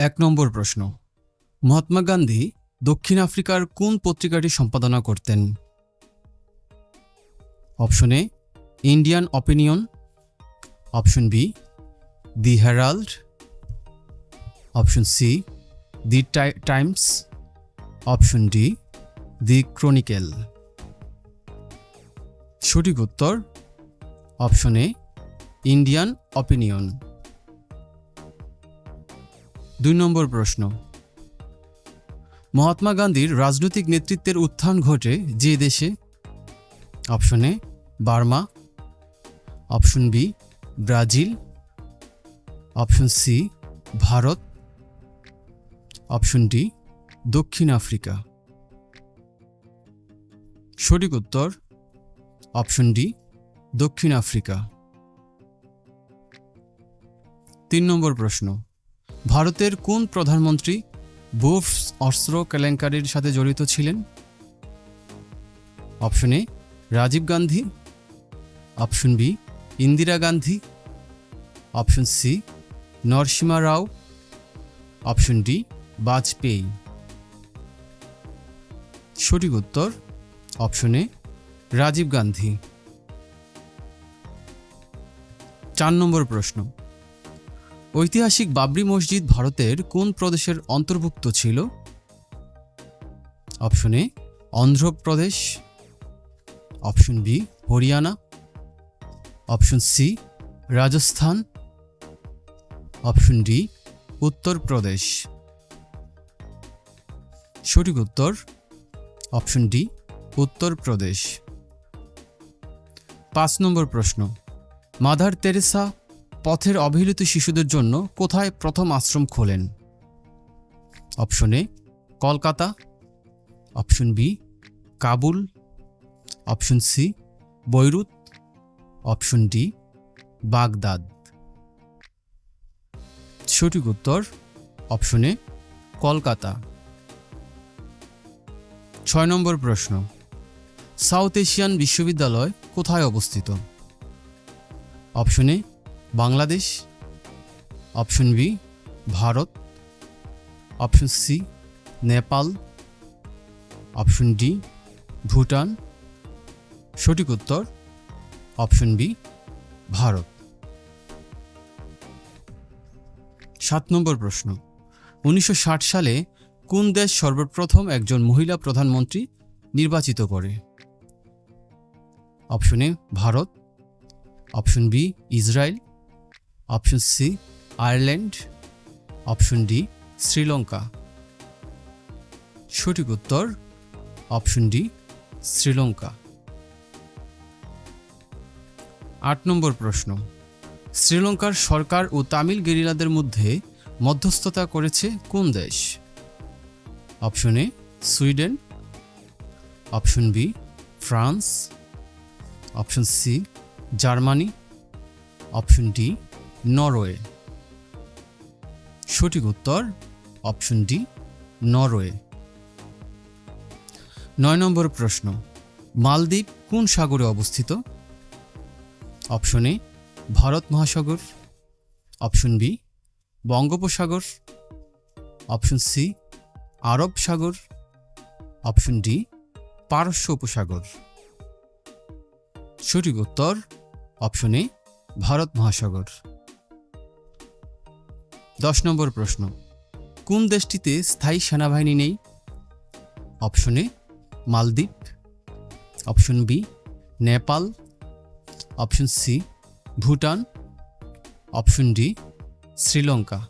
এক নম্বর প্রশ্ন। মহাত্মা গান্ধী দক্ষিণ আফ্রিকার কোন পত্রিকাটি সম্পাদনা করতেন? Option A, Indian Opinion. Option B, the Herald. Option C, the Times. Option D, the Chronicle. সঠিক উত্তর, অপশন এ, ইন্ডিয়ান অপিনিয়ন। দুই নম্বর প্রশ্ন। মহাত্মা গান্ধীর রাজনৈতিক নেতৃত্বের উত্থান ঘটে যে দেশে? Option A, Burma. Option B, Brazil. Option C, Bharat. Option D, দক্ষিণ আফ্রিকা। সঠিক উত্তর, অপশন ডি, দক্ষিণ আফ্রিকা। তিন নম্বর প্রশ্ন। ভারতের কোন প্রধানমন্ত্রী বোফস অস্ত্র কেলেঙ্কারির সাথে জড়িত ছিলেন? Option A, Rajiv Gandhi. Option B, Indira Gandhi. Option C, Narasimha Rao. Option D, Vajpayee. সঠিক উত্তর, অপশন এ, রাজীব গান্ধী। চার নম্বর প্রশ্ন। ঐতিহাসিক বাবরি মসজিদ ভারতের কোন প্রদেশের অন্তর্ভুক্ত ছিল? Option A Andhra Pradesh option B, Haryana. Option C, Rajasthan. Option D Uttar Pradesh সঠিক উত্তর, অপশন ডি উত্তরপ্রদেশ পাঁচ নম্বর প্রশ্ন, মাদার তেরেসা পথের অবহেলিত শিশুদের জন্য কোথায় প্রথম আশ্রম খোলেন? Option A, Kolkata. Option B, Kabul. Option C, Beirut. Option D, Baghdad. সঠিক উত্তর, অপশন কলকাতা। ছয় নম্বর প্রশ্ন, সাউথ এশিয়ান বিশ্ববিদ্যালয় কোথায় অবস্থিত? Option Bangladesh option B Bharat option C Nepal option D Bhutan. সঠিক উত্তর অপশন বি ভারত। সাত নম্বর প্রশ্ন। উনিশশো ষাট সালে কোন দেশ সর্বপ্রথম একজন মহিলা প্রধানমন্ত্রী নির্বাচিত করে? Option A Bharat. Option B Israel. Option C, Ireland, option D, Sri Lanka. সঠিক উত্তর, অপশন ডি, শ্রীলঙ্কা। আট নম্বর প্রশ্ন। শ্রীলঙ্কার সরকার ও তামিল গেরিলাদের মধ্যে মধ্যস্থতা করেছে কোন দেশ? Option A, Sweden. Option B, France. Option C, Germany. Option D Norway. সঠিক উত্তর, অপশন ডি, নরওয়ে। নয় নম্বর প্রশ্ন, মালদ্বীপ কোন সাগরে অবস্থিত? অপশন এ, ভারত মহাসাগর। অপশন বি, বঙ্গোপসাগর। অপশন সি, আরব সাগর। অপশন ডি, পারস্য উপসাগর। সঠিক উত্তর, অপশন এ, ভারত মহাসাগর। দশ নম্বর প্রশ্ন, কোন দেশটিতে স্থায়ী সেনাবাহিনী নেই? অপশন এ, মালদ্বীপ। Option B, Nepal. Option C, Bhutan. Option D, Sri Lanka.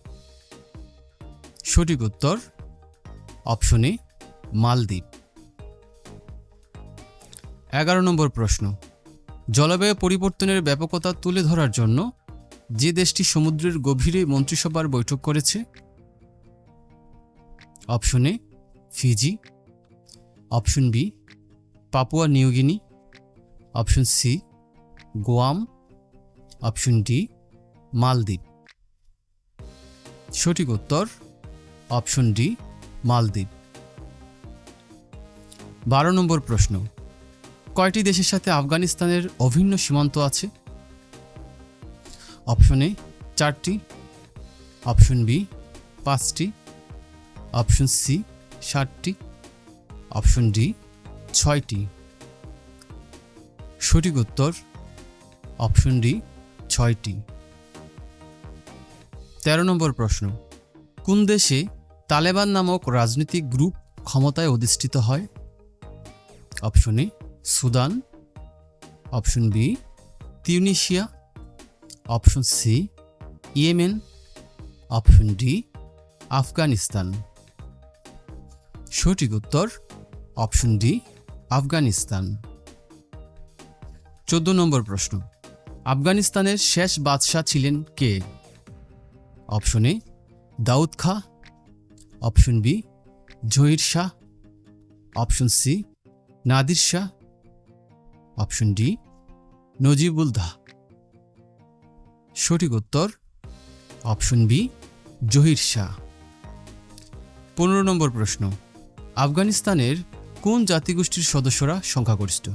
সঠিক উত্তর, অপশন এ, মালদ্বীপ। এগারো নম্বর প্রশ্ন, জলবায়ু পরিবর্তনের ব্যাপকতা তুলে ধরার জন্য যে দেশটি সমুদ্রের গভীরে মন্ত্রিসভার বৈঠক করেছে? Option A, Fiji. Option B, Papua New Guinea option C, Guam. Option D, মালদ্বীপ। সঠিক উত্তর, অপশন ডি, মালদ্বীপ। বারো নম্বর প্রশ্ন। কয়টি দেশের সাথে আফগানিস্তানের অভিন্ন সীমান্ত আছে? অপশন এ চারটি, অপশন বি পাঁচটি, অপশন সি ষাটটি অপশন ডি ছয়টি। সঠিক উত্তর অপশন ডি ছয়টি। তেরো নম্বর প্রশ্ন, কোন দেশে তালেবান নামক রাজনৈতিক গ্রুপ ক্ষমতায় অধিষ্ঠিত হয়? Option A Sudan, option B Tunisia option C, Yemen, option D, Afghanistan. সঠিক উত্তর অপশন ডি, আফগানিস্তান। চোদ্দ নম্বর প্রশ্ন, আফগানিস্তানের শেষ বাদশাহ ছিলেন কে? Option A, Daud Khan. Option B, Zahir Shah. Option C, Nadir Shah. Option D, Najibullah. সঠিক উত্তর, অপশন বি, জহির শাহ। পনেরো নম্বর প্রশ্ন, আফগানিস্তানের কোন জাতিগোষ্ঠীর সদস্যরা সংখ্যাগরিষ্ঠ?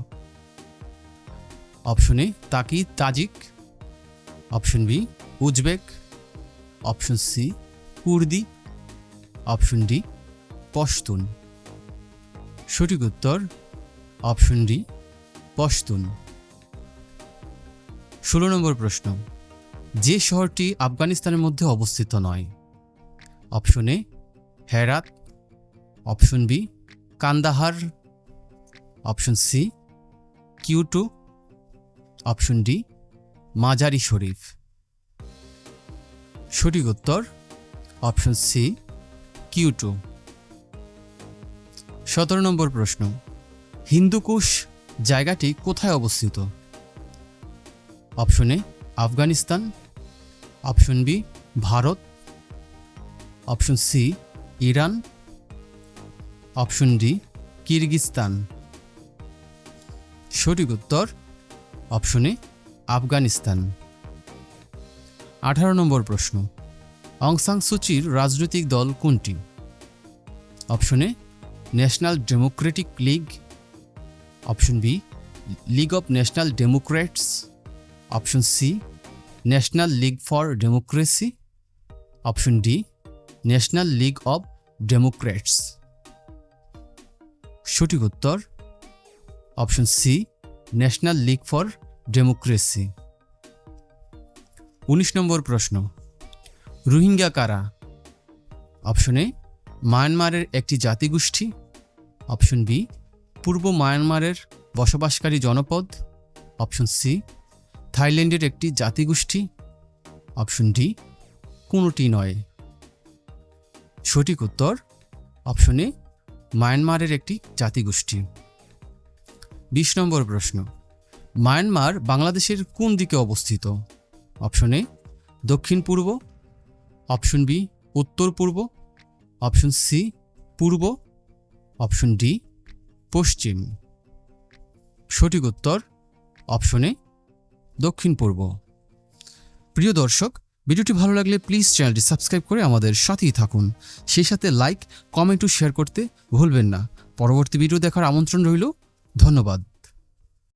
অপশন এ তাকি Tajik. Option B, Uzbek. Option C, কুর্দি। Option D, Pashtun. সঠিক উত্তর, অপশন ডি, পশতুন। ষোলো নম্বর প্রশ্ন যে শহরটি আফগানিস্তানের মধ্যে অবস্থিত নয়। Option A, Herat. Option B, Kandahar. Option C, কিউটু। Option D, Mazari Sharif. সঠিক উত্তর, অপশন সি, কিউটু। সতেরো নম্বর প্রশ্ন, হিন্দুকুশ জায়গাটি কোথায় অবস্থিত? Option A, Afghanistan. Option B, Bharat. Option C, Iran. Option D Kyrgyzstan সঠিক উত্তর, অপশনে আফগানিস্তান। আঠারো নম্বর প্রশ্ন, অং সাং সুচির রাজনৈতিক দল কোনটি? অপশনে National Democratic League. Option B, League of National Democrats option C National League for Democracy option D National League of Democrats সঠিক উত্তর option C National League for Democracy উনিশ নম্বর প্রশ্ন, রোহিঙ্গা কারা? অপশন এ মায়ানমারের একটি জাতিগোষ্ঠী। অপশন বি পূর্ব মায়ানমারের বসবাসকারী জনপদ। অপশন সি থাইল্যান্ডের একটি জাতিগোষ্ঠী অপশন ডি কোনোটি নয়। সঠিক উত্তর অপশন মায়ানমারের একটি জাতিগোষ্ঠী। বিশ নম্বর প্রশ্ন মায়ানমার বাংলাদেশের কোন দিকে অবস্থিত? অপশন এ দক্ষিণ পূর্ব অপশন বি উত্তর পূর্ব অপশন সি পূর্ব অপশন ডি পশ্চিম। সঠিক উত্তর অপশনে দক্ষিণ পূর্ব। প্রিয় দর্শক, ভিডিওটি ভালো লাগলে প্লিজ চ্যানেলটি সাবস্ক্রাইব করে আমাদের সাথেই থাকুন। সেই সাথে লাইক কমেন্ট ও শেয়ার করতে ভুলবেন না। পরবর্তী ভিডিও দেখার আমন্ত্রণ রইল। ধন্যবাদ।